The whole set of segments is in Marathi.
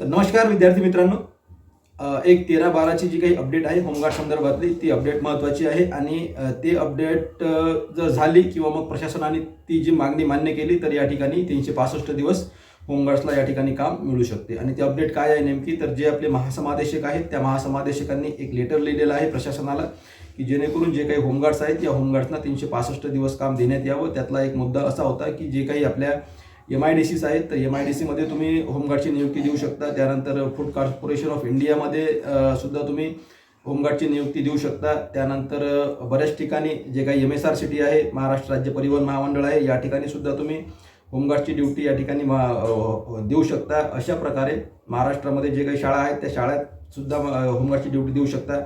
तर नमस्कार विद्यार्थी मित्रांनो. एक तेरा बाराची जी काही अपडेट आहे होमगार्ड संदर्भातली ती अपडेट महत्त्वाची आहे आणि ते अपडेट जर झाली किंवा मग प्रशासनाने ती जी मागणी मान्य केली तर या ठिकाणी तीनशे पासष्ट दिवस होमगार्ड्सला या ठिकाणी काम मिळू शकते. आणि ते अपडेट काय आहे नेमकी तर जे आपले महासमादेशक आहेत त्या महासमादेशकांनी एक लेटर लिहिलेलं आहे प्रशासनाला की जेणेकरून जे काही होमगार्ड्स आहेत या होमगार्ड्सना तीनशे पासष्ट दिवस काम देण्यात यावं. त्यातला एक मुद्दा असा होता की जे काही आपल्या एम आय डी सीस आहेत. तर एम आय डी सीमध्ये तुम्ही होमगार्डची नियुक्ती देऊ शकता. त्यानंतर फूड कॉर्पोरेशन ऑफ इंडियामध्ये सुद्धा तुम्ही होमगार्डची नियुक्ती देऊ शकता. त्यानंतर बऱ्याच ठिकाणी जे काही एम एस आर सिटी आहे महाराष्ट्र राज्य परिवहन महामंडळ आहे या ठिकाणी सुद्धा तुम्ही होमगार्डची ड्युटी या ठिकाणी मा- हो, हो, देऊ शकता. अशा प्रकारे महाराष्ट्रामध्ये जे काही शाळा आहेत त्या शाळेत सुद्धा होमगार्डची ड्युटी देऊ शकता.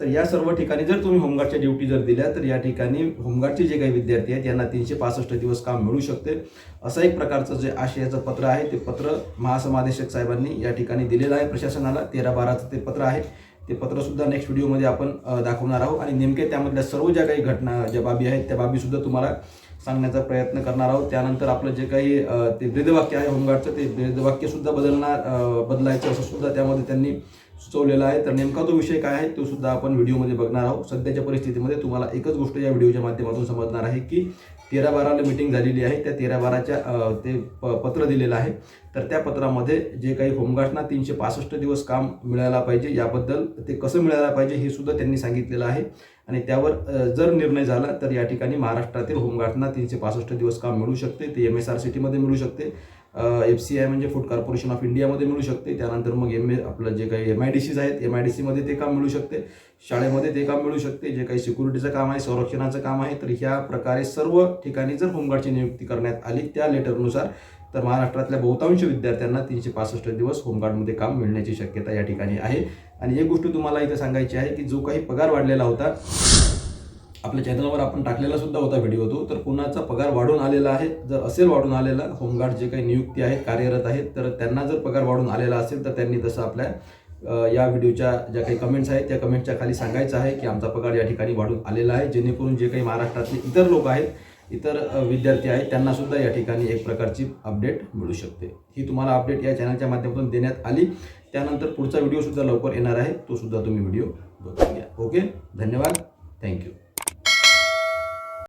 तर या सर्व ठिकाणी जर तुम्ही होमगार्डच्या ड्युटी जर दिल्या तर या ठिकाणी होमगार्डचे जे काही विद्यार्थी आहेत यांना तीनशे पासष्ट दिवस काम मिळू शकते. असं एक प्रकारचं जे आशयाचं पत्र आहे ते पत्र महासमादेशक साहेबांनी या ठिकाणी दिलेलं आहे प्रशासनाला. तेरा बाराचं ते पत्र आहे. ते पत्रसुद्धा नेक्स्ट व्हिडिओमध्ये आपण दाखवणार आहोत. आणि नेमके त्यामधल्या सर्व ज्या काही घटना ज्या बाबी आहेत त्या बाबीसुद्धा तुम्हाला सांगण्याचा प्रयत्न करणार आहोत. त्यानंतर आपलं जे काही ते ब्रीदवाक्य आहे होमगार्डचं ते ब्रीदवाक्यसुद्धा बदलणार बदलायचं असं सुद्धा त्यामध्ये त्यांनी सुचवलेला आहे. तर नेमका तो विषय काय आहे तो सुद्धा आपण व्हिडिओमध्ये बघणार आहोत. सध्याच्या परिस्थितीमध्ये तुम्हाला एकच गोष्ट या व्हिडिओच्या माध्यमातून समजणार आहे की तेरा बाराला मीटिंग झालेली आहे. त्या तेरा बाराच्या ते प- पत्र दिलेलं आहे. तर त्या पत्रामध्ये जे काही होमगार्डना तीनशे पासष्ट दिवस काम मिळायला पाहिजे याबद्दल ते कसं मिळायला पाहिजे हे सुद्धा त्यांनी सांगितलेलं आहे. आणि त्यावर जर निर्णय झाला तर या ठिकाणी महाराष्ट्रातील होमगार्डना तीनशे पासष्ट दिवस काम मिळू शकते. ते एम एस आर सिटीमध्ये मिळू शकते. एफ सी आय म्हणजे फूड कॉर्पोरेशन ऑफ इंडियामध्ये मिळू शकते. त्यानंतर मग एम ए आपलं जे काही एम आय डी सीज आहेत एम आय डी सीमध्ये ते काम मिळू शकते. शाळेमध्ये ते काम मिळू शकते. जे काही सिक्युरिटीचं काम आहे संरक्षणाचं काम आहे तर ह्या प्रकारे सर्व ठिकाणी जर होमगार्डची नियुक्ती करण्यात आली त्या लेटरनुसार तर महाराष्ट्रातल्या बहुतांश विद्यार्थ्यांना तीनशे पासष्ट दिवस होमगार्डमध्ये काम मिळण्याची शक्यता या ठिकाणी आहे. आणि एक गोष्ट तुम्हाला इथे सांगायची आहे की जो काही पगार वाढलेला होता आपल्या चॅनलवर आपण टाकलेला सुद्धा होता व्हिडिओ तो तर कुणाचा पगार वाढून आलेला आहे जर असेल वाढून आलेला होमगार्ड जे काही नियुक्ती आहेत कार्यरत आहेत तर त्यांना जर पगार वाढून आलेला असेल तर त्यांनी तसं आपल्या या व्हिडिओच्या ज्या काही कमेंट्स आहेत त्या कमेंटच्या खाली सांगायचं आहे की आमचा पगार या ठिकाणी वाढून आलेला आहे जेणेकरून जे काही महाराष्ट्रातले इतर लोक आहेत इतर विद्यार्थी आहेत त्यांना सुद्धा या ठिकाणी एक प्रकारची अपडेट मिळू शकते. ही तुम्हाला अपडेट या चॅनलच्या माध्यमातून देण्यात आली. त्यानंतर पुढचा व्हिडिओ सुद्धा लवकर येणार आहे तो सुद्धा तुम्ही व्हिडिओ बघून घ्या. ओके धन्यवाद. थँक्यू